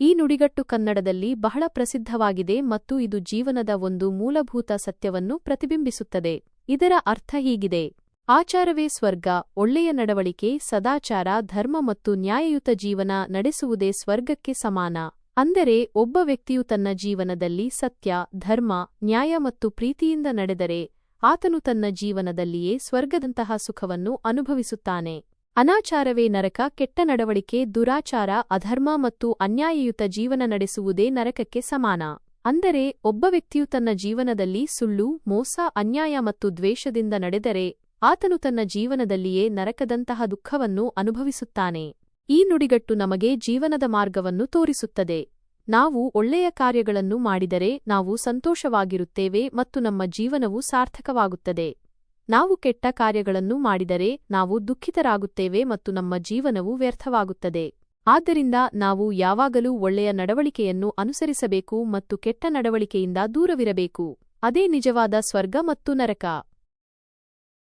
ಈ ನುಡಿಗಟ್ಟು ಕನ್ನಡದಲ್ಲಿ ಬಹಳ ಪ್ರಸಿದ್ಧವಾಗಿದೆ ಮತ್ತು ಇದು ಜೀವನದ ಒಂದು ಮೂಲಭೂತ ಸತ್ಯವನ್ನು ಪ್ರತಿಬಿಂಬಿಸುತ್ತದೆ. ಇದರ ಅರ್ಥ ಹೀಗಿದೆ. ಆಚಾರವೇ ಸ್ವರ್ಗ, ಒಳ್ಳೆಯ ನಡವಳಿಕೆ, ಸದಾಚಾರ, ಧರ್ಮ ಮತ್ತು ನ್ಯಾಯಯುತ ಜೀವನ ನಡೆಸುವುದೇ ಸ್ವರ್ಗಕ್ಕೆ ಸಮಾನ. ಅಂದರೆ ಒಬ್ಬ ವ್ಯಕ್ತಿಯು ತನ್ನ ಜೀವನದಲ್ಲಿ ಸತ್ಯ, ಧರ್ಮ, ನ್ಯಾಯ ಮತ್ತು ಪ್ರೀತಿಯಿಂದ ನಡೆದರೆ ಆತನು ತನ್ನ ಜೀವನದಲ್ಲಿಯೇ ಸ್ವರ್ಗದಂತಹ ಸುಖವನ್ನು ಅನುಭವಿಸುತ್ತಾನೆ. ಅನಾಚಾರವೇ ನರಕ, ಕೆಟ್ಟ ನಡವಳಿಕೆ, ದುರಾಚಾರ, ಅಧರ್ಮ ಮತ್ತು ಅನ್ಯಾಯಯುತ ಜೀವನ ನಡೆಸುವುದೇ ನರಕಕ್ಕೆ ಸಮಾನ. ಅಂದರೆ, ಒಬ್ಬ ವ್ಯಕ್ತಿಯು ತನ್ನ ಜೀವನದಲ್ಲಿ ಸುಳ್ಳು, ಮೋಸ, ಅನ್ಯಾಯ ಮತ್ತು ದ್ವೇಷದಿಂದ ನಡೆದರೆ, ಆತನು ತನ್ನ ಜೀವನದಲ್ಲಿಯೇ ನರಕದಂತಹ ದುಃಖವನ್ನು ಅನುಭವಿಸುತ್ತಾನೆ. ಈ ನುಡಿಗಟ್ಟು ನಮಗೆ ಜೀವನದ ಮಾರ್ಗವನ್ನು ತೋರಿಸುತ್ತದೆ. ನಾವು ಒಳ್ಳೆಯ ಕಾರ್ಯಗಳನ್ನು ಮಾಡಿದರೆ ನಾವು ಸಂತೋಷವಾಗಿರುತ್ತೇವೆ ಮತ್ತು ನಮ್ಮ ಜೀವನವು ಸಾರ್ಥಕವಾಗುತ್ತದೆ. ನಾವು ಕೆಟ್ಟ ಕಾರ್ಯಗಳನ್ನು ಮಾಡಿದರೆ ನಾವು ದುಃಖಿತರಾಗುತ್ತೇವೆ ಮತ್ತು ನಮ್ಮ ಜೀವನವು ವ್ಯರ್ಥವಾಗುತ್ತದೆ. ಆದ್ದರಿಂದ ನಾವು ಯಾವಾಗಲೂ ಒಳ್ಳೆಯ ನಡವಳಿಕೆಯನ್ನು ಅನುಸರಿಸಬೇಕು ಮತ್ತು ಕೆಟ್ಟ ನಡವಳಿಕೆಯಿಂದ ದೂರವಿರಬೇಕು. ಅದೇ ನಿಜವಾದ ಸ್ವರ್ಗ ಮತ್ತು ನರಕ.